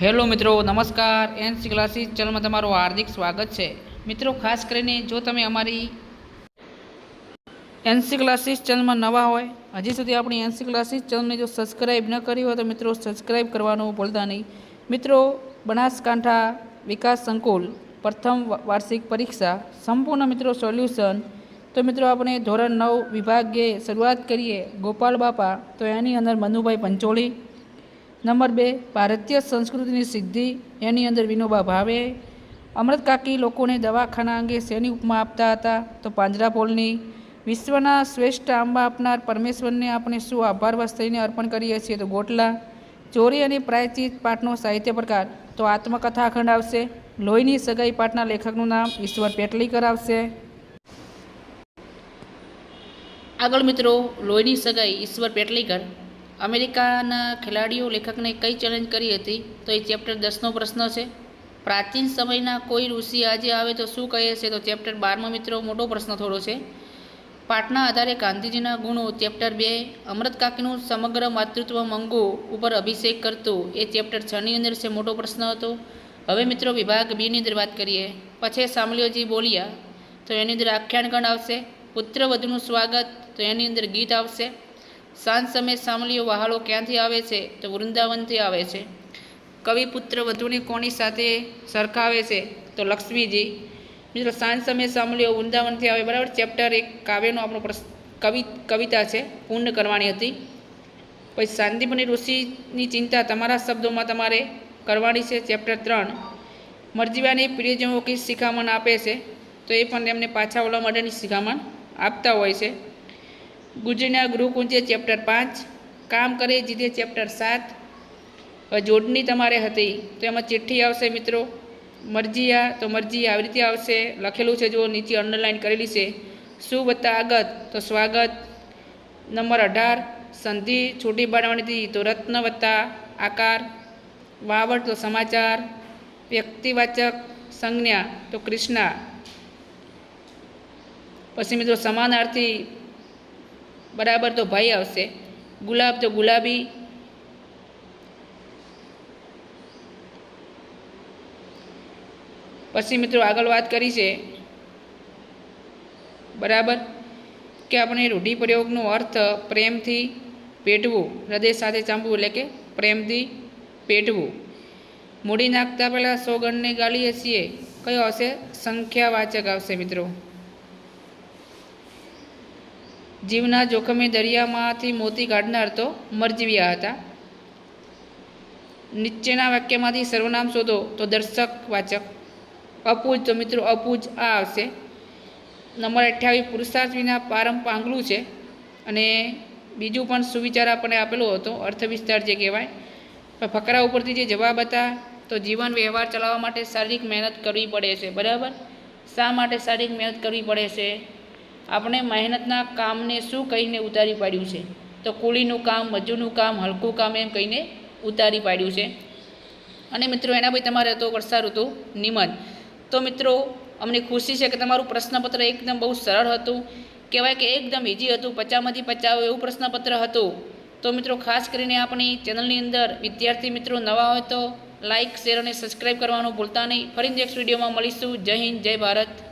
Hello મિત્રો, નમસ્કાર. NC classes ચેનલમાં તમારું હાર્દિક સ્વાગત છે. મિત્રો, ખાસ કરીને જો તમે અમારી એનસી ક્લાસીસ ચેનલમાં નવા હોય, હજી સુધી આપણી એનસી ક્લાસીસ ચેનલને જો સબસ્ક્રાઈબ ન કરી હોય તો મિત્રો સબસ્ક્રાઈબ કરવાનું ભૂલતા નહીં. મિત્રો, બનાસકાંઠા વિકાસ સંકુલ પ્રથમ વાર્ષિક પરીક્ષા, સંપૂર્ણ મિત્રો સોલ્યુશન. તો મિત્રો, આપણે ધોરણ નવ વિભાગે શરૂઆત કરીએ. ગોપાલ બાપા, તો એની અંદર મનુભાઈ પંચોળી નંબર બે, ભારતીય સંસ્કૃતિની સિદ્ધિ, એની અંદર વિનોબા ભાવે. અમૃત કાકી લોકોને દવાખાના અંગે શેની ઉપમા આપતા હતા? તો પાંજરાપોલની વિશ્વના શ્રેષ્ઠ આંબા આપનાર પરમેશ્વરને આપણે શું આભારવશ થઈને અર્પણ કરીએ છીએ? તો ગોટલા. ચોરી અને પ્રાયચિત પાઠનો સાહિત્ય પ્રકાર. તો આત્મકથા ખંડ આવશે. લોહીની સગાઈ પાઠના લેખકનું નામ ઈશ્વર પેટલીકર આવશે. આગળ મિત્રો, લોહીની સગાઈ ઈશ્વર પેટલીકર. અમેરિકાના ખેલાડીઓ, લેખકને કઈ ચેલેન્જ કરી હતી? તો એ ચેપ્ટર દસનો પ્રશ્ન છે. પ્રાચીન સમયના કોઈ ઋષિ આજે આવે તો શું કહે છે? તો ચેપ્ટર બારમો મિત્રો મોટો પ્રશ્ન થોડો છે. પાઠના આધારે ગાંધીજીના ગુણો ચેપ્ટર બે, અમૃત કાકીનું સમગ્ર માતૃત્વ મંગો ઉપર અભિષેક કરતું, એ ચેપ્ટર છની અંદર છે મોટો પ્રશ્ન હતો. હવે મિત્રો વિભાગ બીની અંદર વાત કરીએ. પછી સામલિયોજી બોલ્યા, તો એની અંદર આખ્યાનગણ આવશે, પુત્ર વધુનું સ્વાગત, તો એની અંદર ગીત આવશે. સાંજ સમયે સામલીઓ વહાલો ક્યાંથી આવે છે તો વૃંદાવનથી આવે છે. કવિપુત્ર વધુને કોની સાથે સરખાવે છે તો લક્ષ્મીજી. મિત્રો, સાંજ સમયે સામલીઓ વૃંદાવનથી આવે, બરાબર? ચેપ્ટર એક, કાવ્યનો આપણો કવિ, કવિતા છે, પૂર્ણ કરવાની હતી. પછી શાંતિપની ઋષિની ચિંતા તમારા શબ્દોમાં તમારે કરવાની છે ચેપ્ટર ત્રણ. મરજીવાની પ્રિયજનો કે શિખામણ આપે છે, તો એ પણ એમને પાછા ઓલા માટેની શિખામણ આપતા હોય છે. ગુજરીના ગૃહકુંજે ચેપ્ટર પાંચ, કામ કરે જીતે ચેપ્ટર સાત. જોડણી તમારે હતી, તો એમાં ચિઠ્ઠી આવશે મિત્રો. મરજીયા તો મરજી આવી રીતે આવશે. લખેલું છે જો, નીચે અંડરલાઇન કરેલી છે. શું વત્તા આગત તો સ્વાગત. નંબર અઢાર, સંધિ છૂટી પાડવાની તો રત્ન વત્તા આકાર. વાવડ, તો સમાચાર. વ્યક્તિવાચક, સંજ્ઞા, તો કૃષ્ણા. પછી મિત્રો સમાનાર્થી બરાબર તો ભાઈ આવશે. ગુલાબ તો ગુલાબી. પછી મિત્રો આગળ વાત કરી છે. બરાબર? કે આપણે રૂઢિપ્રયોગનો અર્થ પ્રેમથી પેટવું, હૃદય સાથે ચાંપવું એટલે કે પ્રેમથી પેટવું. મૂડી નાખતા પહેલાં સો ગણને ગાળીએ છીએ. કયો હશે સંખ્યાવાચક આવશે મિત્રો. જીવના જોખમે દરિયામાંથી મોતી કાઢનાર તો મરજીવ્યા હતા. નીચેના વાક્યમાંથી સર્વનામ શોધો તો દર્શક વાચક. અપૂજ તો મિત્રો અપૂજ આ આવશે. નંબર અઠ્યાવીસ, પુરુષાર્થ વિના પારમ પાંગલું છે. અને બીજું પણ સુવિચાર આપણને આપેલો હતો અર્થ વિસ્તાર જે કહેવાય. પણ ફકરા ઉપરથી જે જવાબ હતા, તો જીવન વ્યવહાર ચલાવવા માટે શારીરિક મહેનત કરવી પડે છે, બરાબર? શા માટે શારીરિક મહેનત કરવી પડે છે? આપણે મહેનતના કામને શું કહીને ઉતારી પાડ્યું છે? તો કુળીનું કામ, મજૂરનું કામ, હલકું કામ એમ કહીને ઉતારી પાડ્યું છે. અને મિત્રો, એના પછી તમારે હતો વરસાદ ઋતુ નિમન. તો મિત્રો, અમને ખુશી છે કે તમારું પ્રશ્નપત્ર એકદમ બહુ સરળ હતું. કહેવાય કે એકદમ ઇઝી હતું, પચાસમાંથી પચાવ એવું પ્રશ્નપત્ર હતું. તો મિત્રો, ખાસ કરીને આપણી ચેનલની અંદર વિદ્યાર્થી મિત્રો નવા હોય તો લાઇક શેર અને સબસ્ક્રાઈબ કરવાનું ભૂલતા નહીં. ફરી નેક્સ્ટ વિડીયોમાં મળીશું. જય હિન્દ, જય ભારત.